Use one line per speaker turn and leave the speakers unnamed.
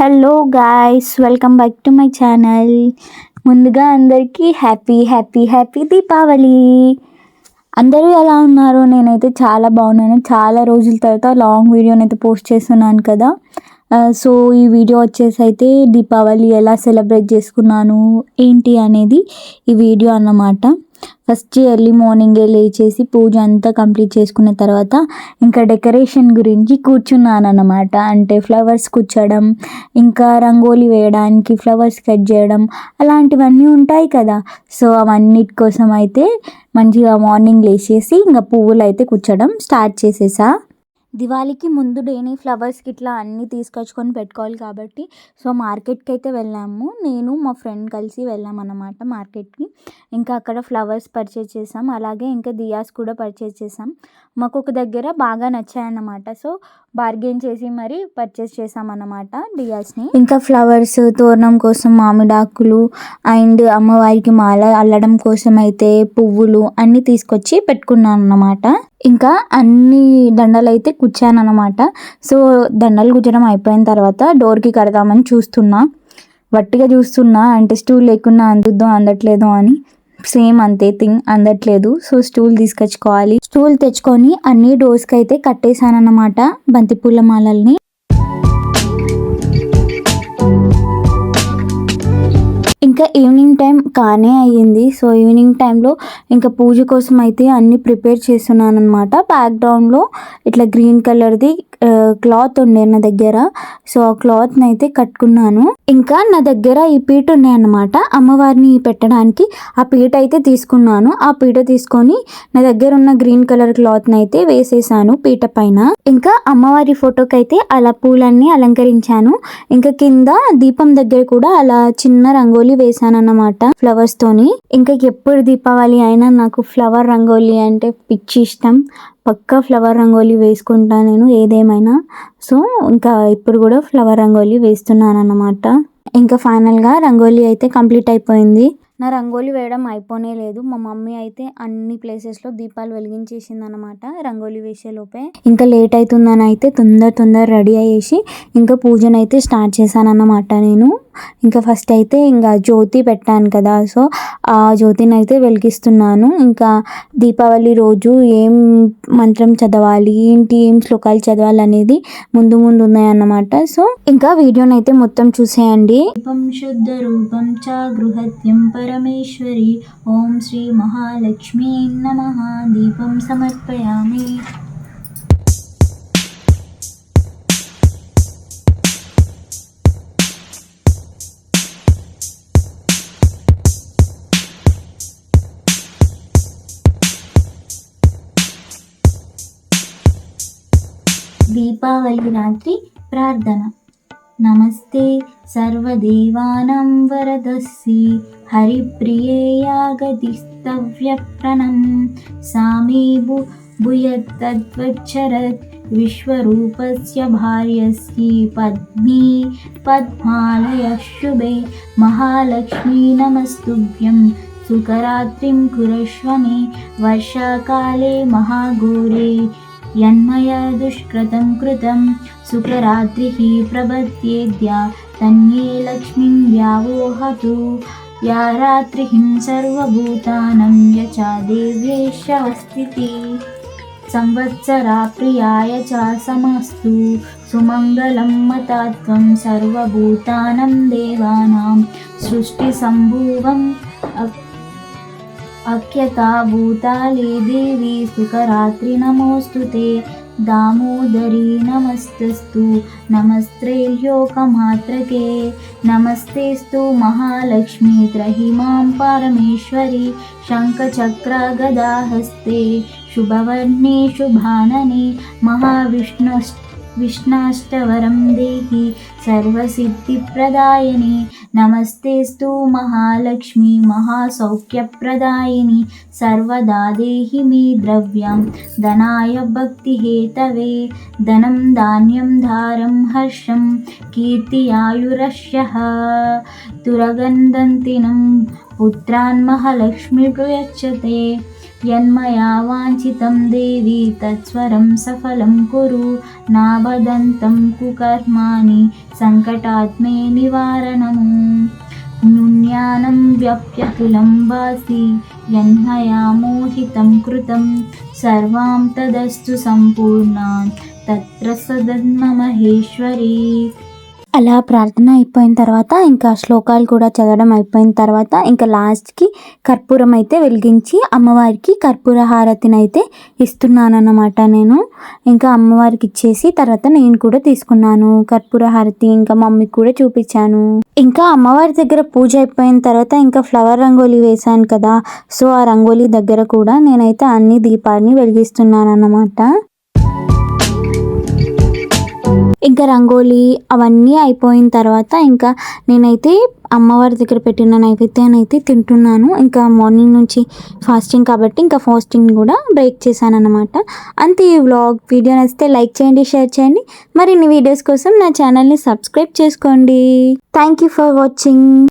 Hello guys welcome back to my channel ముందుగా అందరికీ happy happy happy Deepavali. అందరూ ఎలా ఉన్నారు? నేనైతే చాలా బాగున్నాను. చాలా రోజుల తర్వాత లాంగ్ వీడియోని అయితే పోస్ట్ చేస్తున్నాను కదా. సో ఈ వీడియో వచ్చేసి అయితే దీపావళి ఎలా సెలబ్రేట్ చేసుకున్నాను ఏంటి అనేది ఈ వీడియో అన్నమాట. ఫస్ట్ ఎర్లీ మార్నింగే లేచేసి పూజ అంతా కంప్లీట్ చేసుకున్న తర్వాత ఇంకా డెకరేషన్ గురించి కూర్చున్నాను అన్నమాట అంటే ఫ్లవర్స్ కూర్చోడం ఇంకా రంగోలీ వేయడానికి ఫ్లవర్స్ కట్ చేయడం అలాంటివన్నీ ఉంటాయి కదా. సో అవన్నిటి కోసం అయితే మంచిగా మార్నింగ్ లేచేసి ఇంకా పువ్వులు అయితే కూర్చోడం స్టార్ట్ చేసేసా. దివాళీకి ముందు డేని ఫ్లవర్స్కి ఇట్లా అన్నీ తీసుకొచ్చుకొని పెట్టుకోవాలి కాబట్టి సో మార్కెట్కి అయితే వెళ్ళాము. నేను మా ఫ్రెండ్ కలిసి వెళ్ళామన్నమాట మార్కెట్కి. ఇంకా అక్కడ ఫ్లవర్స్ పర్చేజ్ చేసాం. అలాగే ఇంకా దియాస్ కూడా పర్చేజ్ చేసాం. మాకు ఒక దగ్గర బాగా నచ్చాయన్నమాట. సో బార్గెన్ చేసి మరి పర్చేస్ చేసామన్నమాట డియాస్ని ఇంకా ఫ్లవర్స్ తోరణం కోసం మామిడాకులు అండ్ అమ్మవారికి మాల అల్లడం కోసం అయితే పువ్వులు అన్నీ తీసుకొచ్చి పెట్టుకున్నాను అన్నమాట ఇంకా అన్ని దండలు అయితే కుచ్చాను అనమాట సో దండలు కుచ్చడం అయిపోయిన తర్వాత డోర్కి కడదామని చూస్తున్నా. వట్టిగా చూస్తున్నా అంటే స్టూల్ లేకుండా అందుద్దాం అందట్లేదు అని. సేమ్ అంతే థింగ్ అందట్లేదు. So stool తీసుకొచ్చుకోవాలి. స్టూల్ తెచ్చుకొని అన్ని డోర్స్కి అయితే కట్టేశానన్నమాట బంతిపూల మాలల్ని. ఇంకా ఈవినింగ్ టైం కానే అయ్యింది. సో ఈవినింగ్ టైంలో ఇంకా పూజ కోసం అయితే అన్ని ప్రిపేర్ చేస్తున్నాను అనమాట బ్యాక్గ్రౌండ్లో ఇట్లా గ్రీన్ కలర్ది క్లాత్ ఉండే నా దగ్గర. సో ఆ క్లాత్ని అయితే కట్టుకున్నాను. ఇంకా నా దగ్గర ఈ పీట ఉన్నాయన్నమాట అమ్మవారిని పెట్టడానికి ఆ పీట అయితే తీసుకున్నాను. ఆ పీట తీసుకొని నా దగ్గర ఉన్న గ్రీన్ కలర్ క్లాత్ని అయితే వేసేసాను పీట పైన. ఇంకా అమ్మవారి ఫోటోకి అయితే అలా పూలన్నీ అలంకరించాను. ఇంకా కింద దీపం దగ్గర కూడా అలా చిన్న రంగోలీ వేసాను అన్నమాట ఫ్లవర్స్ తోని. ఇంకా ఎప్పుడు దీపావళి అయినా నాకు ఫ్లవర్ రంగోలీ అంటే పిచ్చి ఇష్టం. పక్కా ఫ్లవర్ రంగోలీ వేసుకుంటా నేను ఏదేమైనా. సో ఇంకా ఇప్పుడు కూడా ఫ్లవర్ రంగోలీ వేస్తున్నాను అన్నమాట ఇంకా ఫైనల్గా రంగోలీ అయితే కంప్లీట్ అయిపోయింది. నా రంగోలీ వేయడం అయిపోనే లేదు. మా మమ్మీ అయితే అన్ని ప్లేసెస్లో దీపాలు వెలిగించేసింది అనమాట రంగోలీ వేసే లోపే. ఇంకా లేట్ అవుతుందని అయితే తొందర తొందర రెడీ అయ్యేసి ఇంకా పూజనైతే స్టార్ట్ చేశాను అన్నమాట నేను. ఇంకా ఫస్ట్ అయితే ఇంకా జ్యోతి పెట్టాను కదా. సో ఆ జ్యోతిని అయితే వెలిగిస్తున్నాను. ఇంకా దీపావళి రోజు ఏం మంత్రం చదవాలి ఏంటి ఏం శ్లోకాలు చదవాలి అనేది ముందు ముందు ఉన్నాయన్నమాట. సో ఇంకా వీడియోని అయితే మొత్తం చూసేయండి. దీపం శుద్ధ రూపం చ గృహత్యం పరమేశ్వరి. ఓం శ్రీ మహాలక్ష్మీ నమ. దీపం సమర్పయామి. దీపావళి రాత్రి ప్రార్థన. నమస్తే సర్వదేవానం వరదస్సి హరిప్రియే యాగతిస్తవ్యప్రణం సామే భూయత్తద్వచ్చరత్ విశ్వరూపస్య భార్యస్య పద్మీ పద్మాలయ శుభే మహాలక్ష్మీ నమస్తుభ్యం. సుకరాత్రిం కురశ్వ వర్షాకాలే మహాఘోరే यन्मया दुष्कृतं कृतं शुक्ररात्रिः प्रपद्येद्या तन्ये लक्ष्मीं व्यावोहतु या रात्रिहिं सर्वभूतानं यचा देव्यैश्यवस्थिति संवत्सरा प्रियाय च समस्तु सुमङ्गलं मता त्वं सर्वभूतानां देवानां सृष्टिसम्भुवम् अख्यता भूताले देवी सुखरात्रि नमोऽस्तु ते दामोदरी नमस्तस्तु नमस्त्रैल्योकमात्रके नमस्तेस्तु महालक्ष्मी त्रहिमां परमेश्वरी शङ्खचक्रगदाहस्ते शुभवर्णे शुभानने महाविष्णुश्च विष्णाष्टवरं देहि सर्वसिद्धिप्रदायिनि नमस्तेस्तु महालक्ष्मी महासौख्यप्रदायिनि सर्वदा देहि मे द्रव्यं धनाय भक्तिहेतवे धनं धान्यं धारं हर्षं कीर्तियायुरश्यः तुरगन्धन्तिनं पुत्रान् महालक्ष्मी प्रयच्छते యన్మయా వాంఛితం దేవి తత్స్వరం సఫలం కురు. నావదంతం కుకర్మాణి సంకటాత్మే నివారణము. నున్యానం వ్యప్యతులం వాసి యన్మయా మోహితం కృతం. సర్వాం తదస్తు సంపూర్ణాన్ తత్ర సదన్మ మహేశ్వరి. అలా ప్రార్థన అయిపోయిన తర్వాత ఇంకా శ్లోకాలు కూడా చదవడం అయిపోయిన తర్వాత ఇంకా లాస్ట్కి కర్పూరం అయితే వెలిగించి అమ్మవారికి కర్పూర హారతిని అయితే ఇస్తున్నానన్నమాట నేను. ఇంకా అమ్మవారికి ఇచ్చేసి తర్వాత నేను కూడా తీసుకున్నాను కర్పూర హారతి ఇంకా మమ్మీకి కూడా చూపించాను. ఇంకా అమ్మవారి దగ్గర పూజ అయిపోయిన తర్వాత ఇంకా ఫ్లవర్ రంగోలీ వేశాను కదా. సో ఆ రంగోలీ దగ్గర కూడా నేనైతే అన్ని దీపాలని వెలిగిస్తున్నాను అన్నమాట ఇంకా రంగోలీ అవన్నీ అయిపోయిన తర్వాత ఇంకా నేనైతే అమ్మవారి దగ్గర పెట్టిన నైవేద్యాన్ని అయితే తింటున్నాను. ఇంకా మార్నింగ్ నుంచి ఫాస్టింగ్ కాబట్టి ఇంకా ఫాస్టింగ్ కూడా బ్రేక్ చేశాను అనమాట అంతే ఈ వ్లాగ్. వీడియో నచ్చితే లైక్ చేయండి షేర్ చేయండి. మరిన్ని వీడియోస్ కోసం నా ఛానల్ని సబ్స్క్రైబ్ చేసుకోండి. Thank you for watching.